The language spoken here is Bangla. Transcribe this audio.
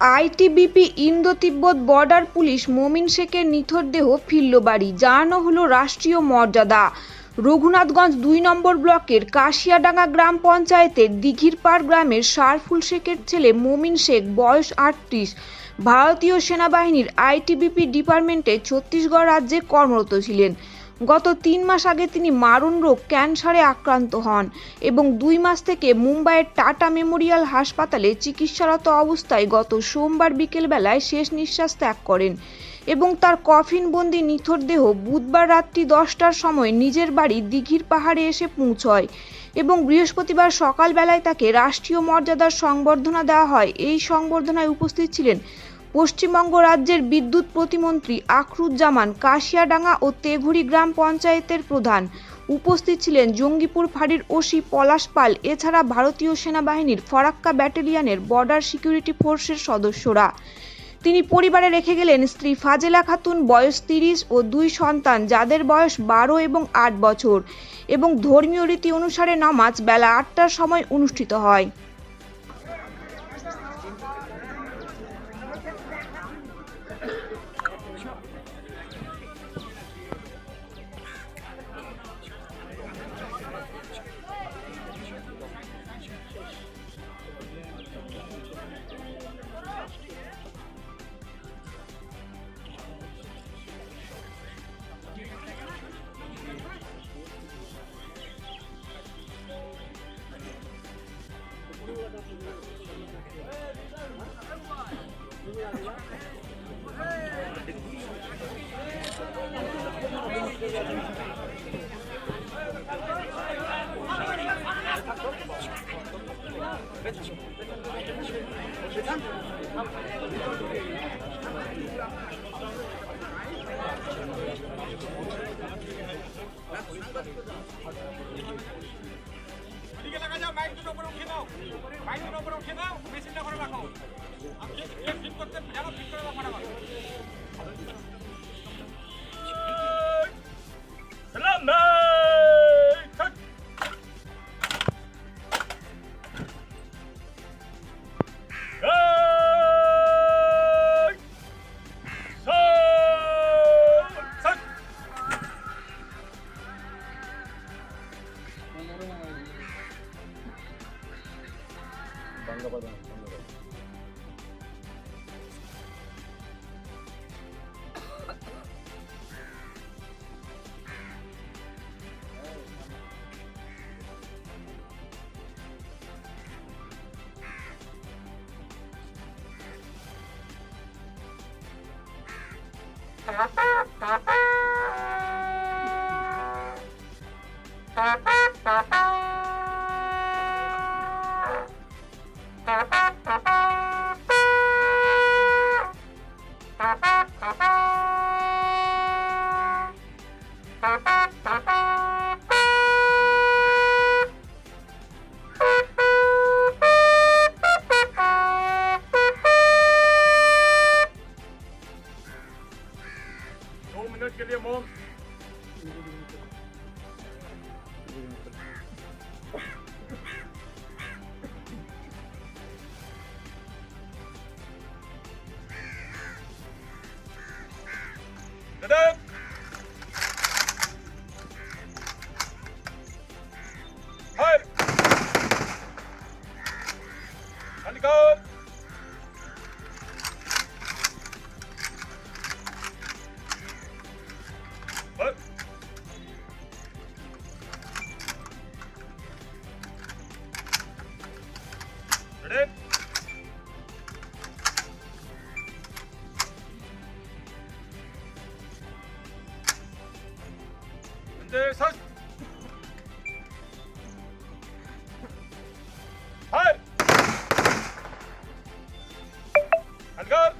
ITBP Indo Tibet border police Momin শেখের নিথর দেহ ফিরল বাড়ি। জানানো হলো রাষ্ট্রীয় মর্যাদা। রঘুনাথগঞ্জ দুই নম্বর ব্লকের কাশিয়াডাঙ্গা গ্রাম পঞ্চায়েতের দিঘিরপাড় গ্রামের সারফুল শেখের ছেলে মোমিন শেখ বয়স আটত্রিশ। ভারতীয় সেনাবাহিনীর আইটিবিপি ডিপার্টমেন্টে ছত্তিশগড় রাজ্যে কর্মরত ছিলেন। গত তিন মাস আগে তিনি মারণ রোগ, ক্যান্সারে আক্রান্ত হন এবং দুই মাস থেকে মুম্বাইয়ের টাটা মেমোরিয়াল হাসপাতালে চিকিৎসারত অবস্থায় গত সোমবার বিকেলবেলায় শেষ নিঃশ্বাস ত্যাগ করেন এবং তার কফিনবন্দি নিথর দেহ বুধবার রাত্রি দশটার সময় নিজের বাড়ি দিঘির পাহাড়ে এসে পৌঁছয় এবং বৃহস্পতিবার সকালবেলায় তাকে রাষ্ট্রীয় মর্যাদার সংবর্ধনা দেওয়া হয়। এই সংবর্ধনায় উপস্থিত ছিলেন পশ্চিমবঙ্গ রাজ্যের বিদ্যুৎ প্রতিমন্ত্রী আখরুজ্জামান কাশিয়াডাঙ্গা ও তেঘুরি গ্রাম পঞ্চায়েতের প্রধান। উপস্থিত ছিলেন জঙ্গিপুর ফাঁড়ির ওসি পলাশ পাল, এছাড়া ভারতীয় সেনাবাহিনীর ফরাক্কা ব্যাটালিয়নের বর্ডার সিকিউরিটি ফোর্সের সদস্যরা। তিনি পরিবারে রেখে গেলেন স্ত্রী ফাজেলা খাতুন, বয়স তিরিশ ও দুই সন্তান যাদের বয়স বারো এবং আট বছর এবং ধর্মীয় রীতি অনুসারে নামাজ বেলা আটটার সময় অনুষ্ঠিত হয়। Thank you. উপরে উঠিয়ে নাও মাইক দুটো উপরে উঠিয়ে নাও মেশিনটা করে রাখো আমি ঠিক করতে যেন ঠিক করে দাও ফটাফট 반가워라 반가워 Bye. दो मिनट के लिए मोम Dadah. 네. 근데 사. 발. 안가.